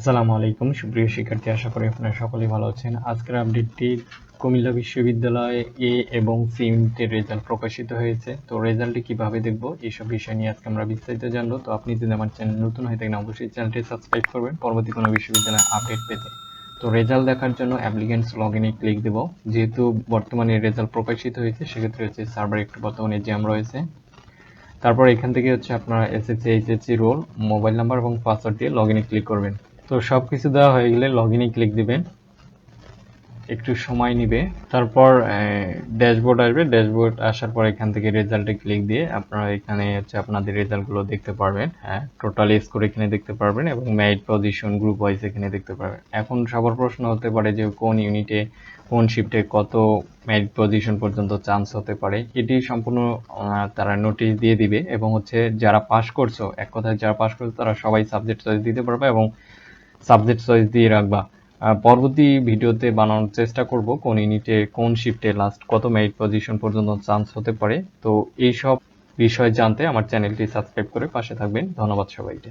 আসসালামু আলাইকুম, সুপ্রিয় শিক্ষার্থী, আশা করি আপনারা সকলেই ভালো আছেন। আজকের আপডেটটি কুমিল্লা বিশ্ববিদ্যালয়ে এ এবং সি রেজাল্ট প্রকাশিত হয়েছে। তো রেজাল্টটি কীভাবে দেখব এইসব বিষয় নিয়ে আজকে আমরা বিস্তারিত জানব। তো আপনি যদি আমার চ্যানেল নতুন হয়ে থাকেন, অবশ্যই চ্যানেলটি সাবস্ক্রাইব করবেন। পরবর্তী কোনো বিশ্ববিদ্যালয়ের আপডেট পেতে। তো রেজাল্ট দেখার জন্য অ্যাপ্লিকেন্টস লগ ইনে ক্লিক দেব। যেহেতু বর্তমানে রেজাল্ট প্রকাশিত হয়েছে, সেক্ষেত্রে হচ্ছে সার্ভার একটু বর্তমানে জ্যাম রয়েছে। তারপর এখান থেকে হচ্ছে আপনার SSC HSC roll mobile number এবং পাসওয়ার্ড দিয়ে লগ ইনে ক্লিক করবেন। তো সব কিছু দেওয়া হয়ে গেলে লগ ইনে ক্লিক দিবেন। একটু সময় নিবে। তারপর ড্যাশবোর্ড আসবে। ড্যাশবোর্ড আসার পর এখান থেকে রেজাল্টে ক্লিক দিয়ে আপনারা এখানে হচ্ছে আপনাদের রেজাল্টগুলো দেখতে পারবেন। হ্যাঁ টোটাল স্কোর এখানে দেখতে পারবেন এবং ম্যারিট পজিশন গ্রুপ ওয়াইজ এখানে দেখতে পারবেন। এখন সবার প্রশ্ন হতে পারে যে কোন ইউনিটে কোন শিফটে কত ম্যারিট পজিশন পর্যন্ত চান্স হতে পারে। এটি সম্পূর্ণ তারা নোটিশ দিয়ে দিবে এবং হচ্ছে যারা পাস করছ, এক কথায় যারা পাস করছ তারা সবাই সাবজেক্ট দিতে পারবে এবং সাবজেক্ট চয়েস দিয়ে রাখবা। পরবর্তী ভিডিওতে বানানোর চেষ্টা করব কোন ইউনিটে কোন শিফটে লাস্ট কত মেরিট পজিশন পর্যন্ত চান্স হতে পারে। তো এইসব বিষয় জানতে আমার চ্যানেলটি সাবস্ক্রাইব করে পাশে থাকবেন। ধন্যবাদ সবাইকে।